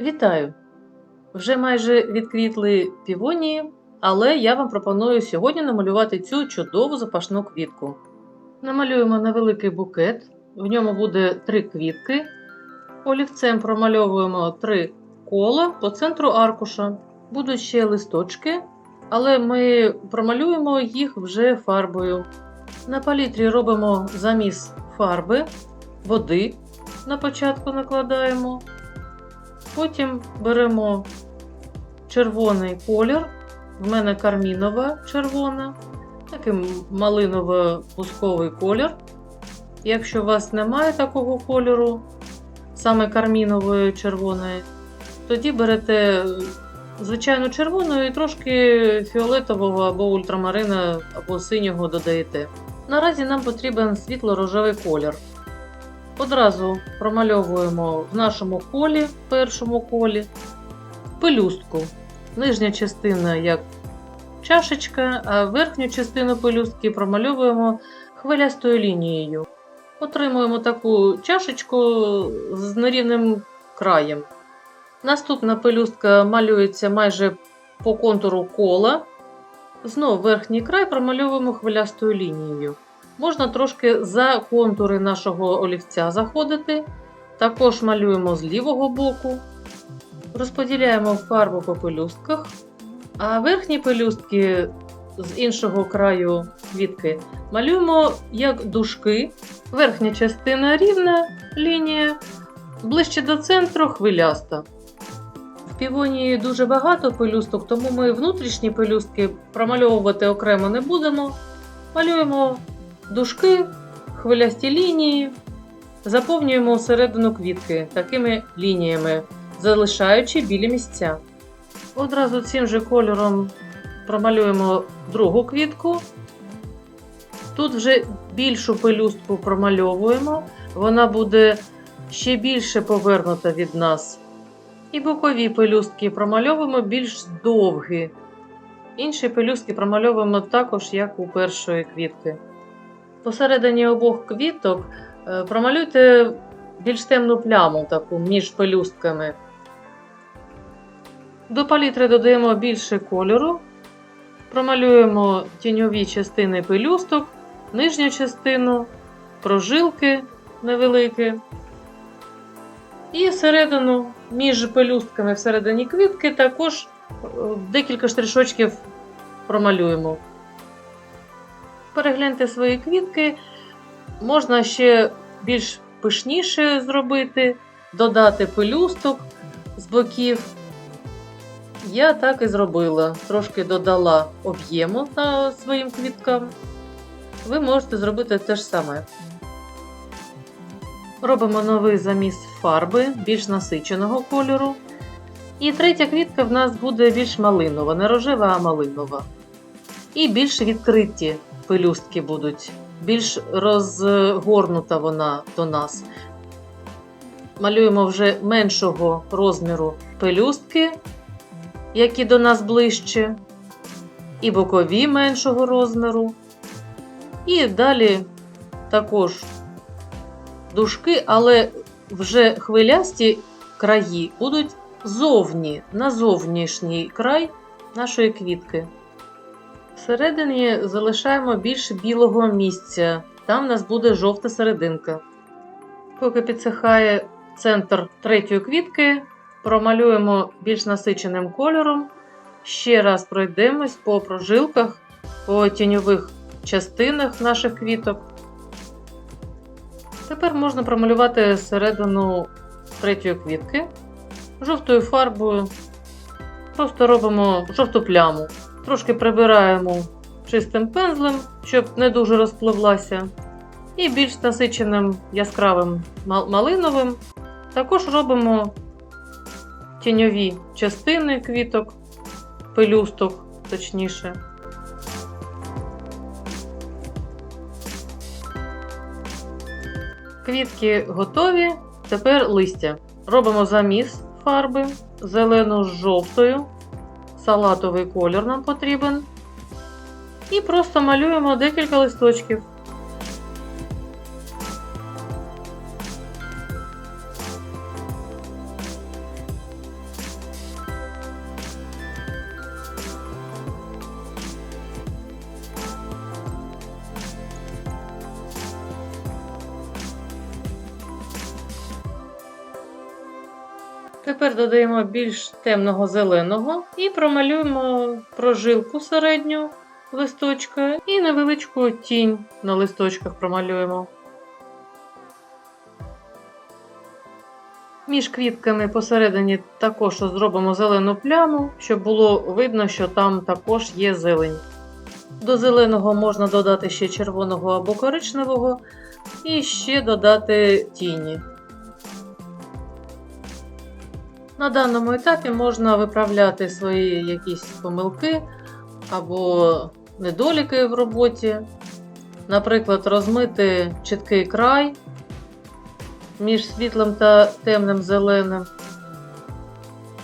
Вітаю! Вже майже відквітли півонії, але я вам пропоную сьогодні намалювати цю чудову запашну квітку. Намалюємо невеликий букет, в ньому буде три квітки. Олівцем промальовуємо три кола по центру аркуша. Будуть ще листочки, але ми промалюємо їх вже фарбою. На палітрі робимо заміс фарби, води на початку накладаємо. Потім беремо червоний колір. В мене кармінова червона, такий малиново-бусковий колір. Якщо у вас немає такого кольору, саме кармінової червоної, тоді берете звичайну червону і трошки фіолетового або ультрамарина, або синього додаєте. Наразі нам потрібен світло-рожевий колір. Одразу промальовуємо в нашому колі, першому колі, пелюстку. Нижня частина як чашечка, а верхню частину пелюстки промальовуємо хвилястою лінією. Отримуємо таку чашечку з нерівним краєм. Наступна пелюстка малюється майже по контуру кола. Знов верхній край промальовуємо хвилястою лінією. Можна трошки за контури нашого олівця заходити. Також малюємо з лівого боку, розподіляємо фарбу по пелюстках, а верхні пелюстки з іншого краю квітки малюємо як дужки. Верхня частина рівна лінія, ближче до центру хвиляста. В півонії дуже багато пелюсток, тому ми внутрішні пелюстки промальовувати окремо не будемо. Малюємо дужки, хвилясті лінії, заповнюємо середину квітки такими лініями, залишаючи білі місця. Одразу цим же кольором промалюємо другу квітку. Тут вже більшу пелюстку промальовуємо, вона буде ще більше повернута від нас. І бокові пелюстки промальовуємо більш довгі. Інші пелюстки промальовуємо також, як у першої квітки. Посередині обох квіток е, промалюйте більш темну пляму таку між пелюстками. До палітри додаємо більше кольору, промалюємо тіньові частини пелюсток, нижню частину, прожилки невеликі. І середину між пелюстками всередині квітки також е, декілька штришочків промалюємо. Перегляньте свої квітки. Можна ще більш пишніше зробити, додати пелюсток з боків. Я так і зробила. Трошки додала об'єму на своїм квіткам. Ви можете зробити те ж саме. Робимо новий заміс фарби більш насиченого кольору. І третя квітка в нас буде більш малинова, не рожева, а малинова. І більш відкриті пелюстки будуть, більш розгорнута вона до нас. Малюємо вже меншого розміру пелюстки, які до нас ближче, і бокові меншого розміру. І далі також дужки, але вже хвилясті краї будуть зовні, на зовнішній край нашої квітки. Всередині залишаємо більше білого місця, там у нас буде жовта серединка. Поки підсихає центр третьої квітки, промалюємо більш насиченим кольором. Ще раз пройдемось по прожилках, по тіньових частинах наших квіток. Тепер можна промалювати середину третьої квітки жовтою фарбою. Просто робимо жовту пляму. Трошки прибираємо чистим пензлем, щоб не дуже розпливлася. І більш насиченим яскравим малиновим. Також робимо тіньові частини квіток, пелюсток, точніше. Квітки готові. Тепер листя. Робимо заміс фарби зелену з жовтою. Салатовий колір нам потрібен. І просто малюємо декілька листочків. Тепер додаємо більш темного зеленого і промалюємо прожилку середню листочка і невеличку тінь на листочках промалюємо. Між квітками посередині також зробимо зелену пляму, щоб було видно, що там також є зелень. До зеленого можна додати ще червоного або коричневого, і ще додати тіні. На даному етапі можна виправляти свої якісь помилки або недоліки в роботі. Наприклад, розмити чіткий край між світлим та темним зеленим,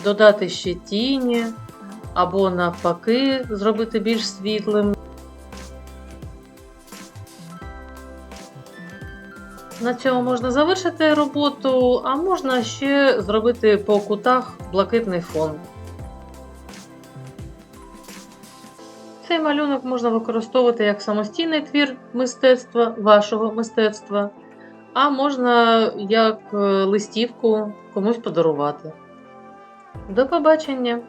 додати ще тіні, або навпаки, зробити більш світлим. На цьому можна завершити роботу, а можна ще зробити по кутах блакитний фон. Цей малюнок можна використовувати як самостійний твір мистецтва, вашого мистецтва, а можна як е, листівку комусь подарувати. До побачення!